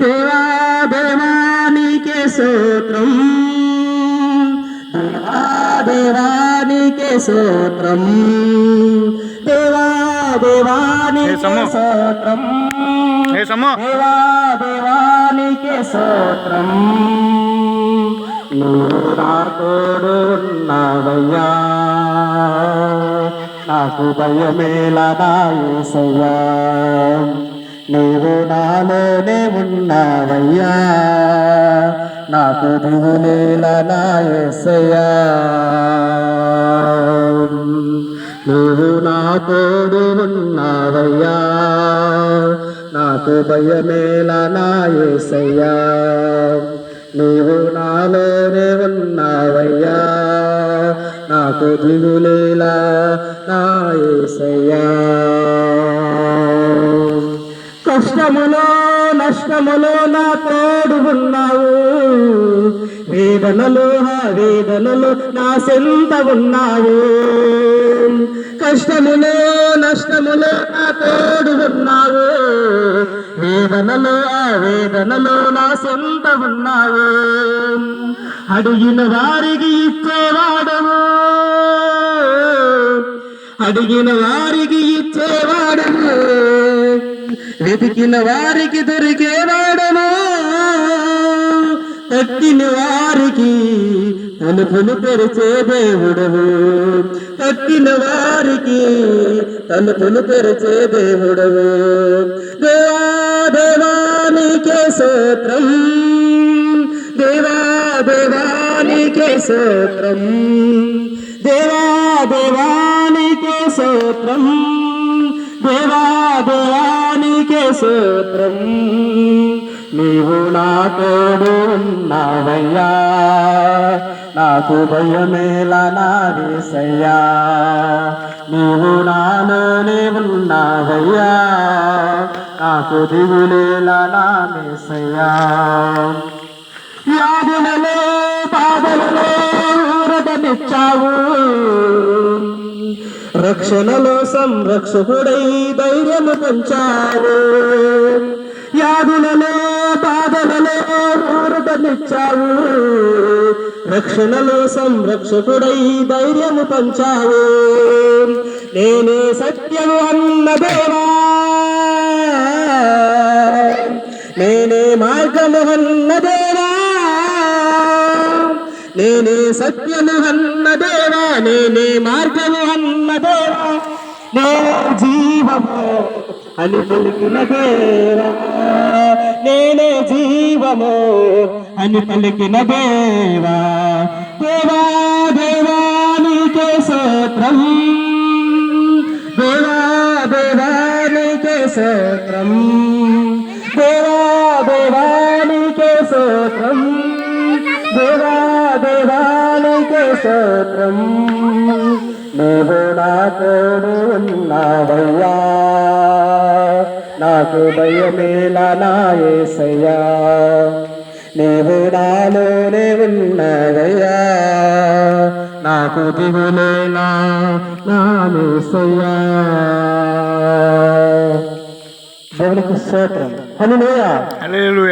దేవా దేవానికే సూత్రం దేవా దేవానికే సూత్రం దేవా దేవానికే సమ్ము. సూత్రం సమ్ము దేవా దేవానికే సూత్రం నువ్వు నా తోడు ఉన్నావయ్యా నాకు భయమేలా నీవు నాలోనే ఉన్నావయ్యా. నాకు దిగులేలా నా యేసయ్యా నువ్వు నా తోడు ఉన్నావయ్యా. నాకు భయమేలా నా యేసయ్యా నీవు నాలోనే ఉన్నావయ్యా. నాకు దిగులేలా నా యేసయ్యా కష్టములో నష్టములో నా తోడు ఉన్నావు. వేదనలో వేదనలో నా సెంత ఉన్నావు. కష్టములో నష్టములో నా తోడు ఉన్నావు. వేదనలో ఆ నా సొంత ఉన్నావు. అడిగిన వారికి ఇచ్చేవాడము అడిగిన వారికి ఇచ్చేవాడము వెతికిన వారికి దొరికేవాడము తట్టిన వారికి తలుపులు తెరిచే దేవుడవు. తట్టిన వారికి తలుపులు తెరిచే దేవుడవు. దేవాదేవానికే సూత్రం దేవాదేవానికే సూత్రం దేవాదేవానికే సూత్రం దేవాదేవా సూత్రం నీవు నా తోడు ఉన్నావయ్యా. నాకు భయమేలా నా వేసయ్యా నీవు నాలోనే ఉన్నావయ్యా. నాకు దిగులేలా నా వేసయ్యా వ్యాధులలో బాధలలో ఊరటనిచ్చావు రక్షణలో సంరక్షకుడై ధైర్యము పంచారు. యాదులలో బాధలలో ఊరటనిచ్చావు. రక్షణలో సంరక్షకుడై ధైర్యము పంచావు. నేనే సత్యము అన్నదేవా నేనే మార్గము అన్నదే నేనే సత్యము అన్న దేవా నేనే మార్గము అన్న దేవా నేనే జీవము అని పలికిన దేవా. నేనే జీవము అని పలికిన దేవా. దేవా దేవా నీకే సూత్రం దేవా దేవా నీకే సూత్రం దేవా దేవా నీకే సూత్రం దేవా దేవానికే సూత్రం నువ్వు నా తోడు ఉన్నావయ్యా నాకు భయమేలా నాయసయ్యా నీవు నాలోనే ఉన్నవయ్యా నాకు దిగులేలా నాయసయ్యా దేవునికి స్తోత్రం హలో హలో